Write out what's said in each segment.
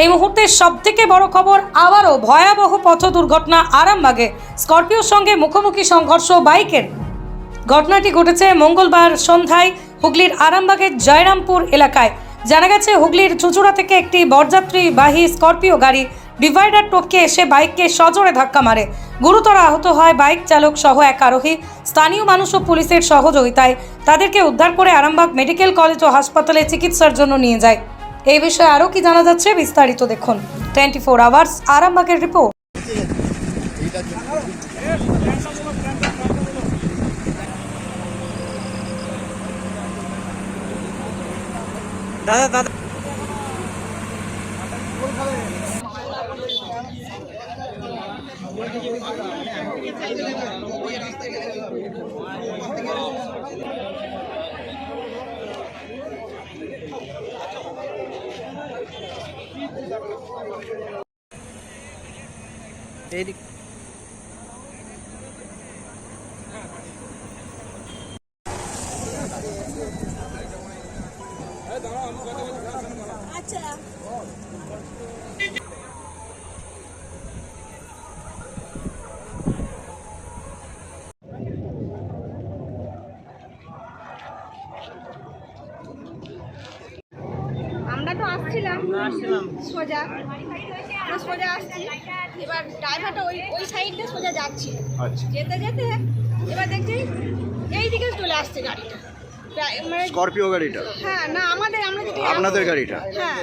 এই মুহূর্তে সব থেকে বড় খবর, আবারও ভয়াবহ পথ দুর্ঘটনা আরামবাগে। স্করপিওর সঙ্গে মুখোমুখি সংঘর্ষ বাইকের। ঘটনাটি ঘটেছে মঙ্গলবার সন্ধ্যায় হুগলির আরামবাগের জয়রামপুর এলাকায়। জানা গেছে, হুগলির চুচুড়া থেকে একটি বরযাত্রী বাহী স্করপিও গাড়ি ডিভাইডার টপকে এসে বাইককে সজোরে ধাক্কা মারে। গুরুতর আহত হয় বাইক চালক সহ এক আরোহী। স্থানীয় মানুষ ও পুলিশের সহযোগিতায় তাদেরকে উদ্ধার করে আরামবাগ মেডিকেল কলেজ ও হাসপাতালে চিকিৎসার জন্য নিয়ে যায়। এই বিষয়ে আরও কি জানা যাচ্ছে বিস্তারিত দেখুন। টোয়েন্টি ফোর আওয়ার্স, আরামবাগের রিপোর্ট। দাদা দাদা। এইদিক আমরা তো আসছিলাম। সোজা। আমরা সোজা আসছি। এবার ড্রাইভারটা ওই ওই সাইডে সোজা যাচ্ছিল যেতে যেতে এবার দেখছি এই দিকে চলে আসছে গাড়িটা। মানে স্করপিও গাড়িটা? হ্যাঁ না আমাদের আমরা যেটা আপনাদের গাড়িটা? হ্যাঁ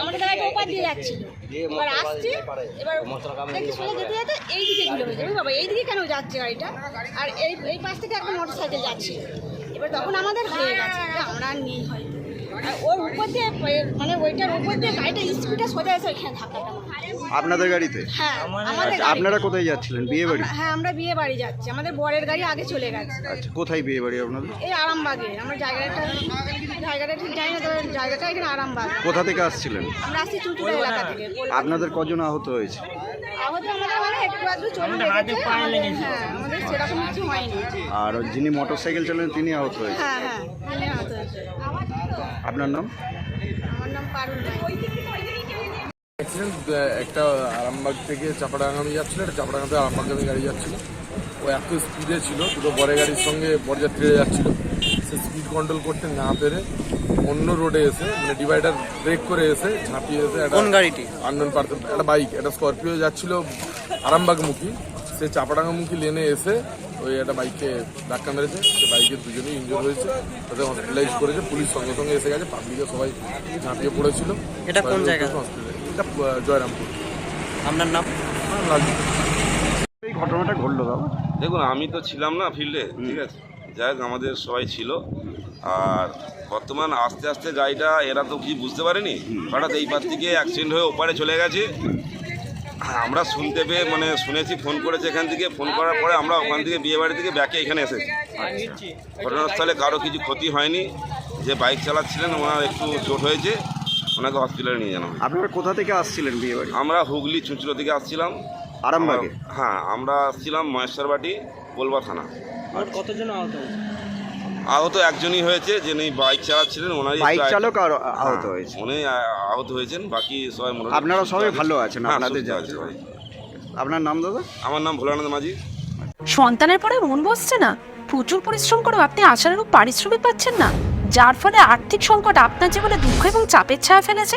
আমাদের গাড়িটা ওপার দিয়ে যাচ্ছিল এবার আসছি। এবার দেখি সোজা যেতে যেতে এই দিকে ঘুরে হয়েছে বাবা এই দিকে কেন যাচ্ছে গাড়িটা? আর এই এই পাশ থেকে একটা মোটর সাইকেল যাচ্ছে। এবার তখন আমাদের হয়ে গেছে। আমরা আর নেই আর ওর উপর দিয়ে মানে ওইটার উপর দিয়ে গাড়িটা স্পিডে সোজা এসে ওইখানে ধাক্কাটা আপনাদের গাড়িতে? হ্যাঁ আমাদের আচ্ছা গাড়ি। আপনারা কোথায় যাচ্ছিলেন? বিয়ে বাড়ি? হ্যাঁ আমরা বিয়ে বাড়ি যাচ্ছি। আমাদের বরের গাড়ি আগে চলে গেছে। আচ্ছা কোথায় বিয়ে বাড়ি আপনাদের? এই আরামবাগে। আমরা জায়গাটা জায়গাটা ঠিক জানি না তবে জায়গাটা এখানে আরামবাগ। কোথা থেকে আসছিলেন? আমরা আসছি চুচুড়া এলাকা থেকে আপনাদের কজন আহত হয়েছে? আহত আমাদের মানে একটু আধটু চলে লেগেছে আমাদের- হ্যাঁ আমাদের সেরকম কিছু হয়নি। আর যিনি মোটর সাইকেল চালান তিনি আহত হয়েছে হ্যাঁ হ্যাঁ তিনি আহত হয়েছে আপনার নাম আমার নাম পারুল রায়। অ্যাক্সিডেন্ট একটা আরামবাগ থেকে চাপাডাঙ্গামি যাচ্ছিল একটা চাপাডাঙ্গা থেকে আরামবাগামী গাড়ি যাচ্ছিল ও এত স্পিডে ছিল দুটো বড় গাড়ির সঙ্গে বরযাত্রীরা যাচ্ছিল সে স্পিড কন্ট্রোল করতে না পেরে অন্য রোডে এসে মানে ডিভাইডার ব্রেক করে এসে ঝাঁপিয়ে এসে একটা কোন গাড়িটি? আননোন পার্সন একটা বাইক একটা স্করপিও যাচ্ছিল আরামবাগমুখী সে চাপাডাঙ্গামুখী লেনে এসে ওই একটা বাইককে ধাক্কা মেরেছে। সে বাইকের দুজনেই ইনজোর হয়েছে। তাদের হসপিটালাইজ করেছে। পুলিশ সঙ্গে সঙ্গে এসে গেছে। পাবলিকে সবাই ঝাঁপিয়ে পড়েছিল। এটা কোন জায়গা? এটা জয়রামপুর। আপনার নাম? এই ঘটনাটা ঘটলো দাদা। দেখুন আমি তো ছিলাম না ফিল্ডে ঠিক আছে? যাই হোক আমাদের সবাই ছিল। আর বর্তমান আস্তে আস্তে গাড়িটা এরা তো কি বুঝতে পারেনি। হঠাৎ এই পার থেকে অ্যাক্সিডেন্ট হয়ে ওপারে চলে গেছে। আমরা শুনতে পেয়ে মানে শুনেছি ফোন করেছে এখান থেকে। ফোন করার পরে আমরা ওখান থেকে বিয়ে বাড়ি থেকে ব্যাকে এখানে এসেছি। ঘটনাস্থলে কারও কিছু ক্ষতি হয়নি। যে বাইক চালাচ্ছিলেন ওনার একটু চোট হয়েছে ওনাকে হসপিটালে নিয়ে জানা আপনারা কোথা থেকে আসছিলেন বিয়ে বাড়ি আমরা হুগলি চুঁচুড়ো থেকে আসছিলাম। আরামবাগে? হ্যাঁ আমরা আসছিলাম মহেশ্বরবাটি কোলবা থানা। কতজন আহত হয়েছে? আহত একজনই হয়েছে যিনি বাইক চালাচ্ছিলেন ওনারই বাইক চালক আর হ্যাঁ, আহত হয়েছে। উনি আহত হয়েছেন বাকি সবাই মোটামুটি আপনারা সবাই ভালো আছেন, হ্যাঁ, আপনাদের যা। আপনার নাম দাদা? আমার নাম ভোলানন্দ মাঝি। সন্তানের পরে মন বসছে না। প্রচুর পরিশ্রম করেও আপনি আশানুরূপ পারিশ্রমিক পাচ্ছেন না। যার ফলে আর্থিক সংকট আপনার জীবনে দুঃখ এবং চাপের ছায়া ফেলেছে।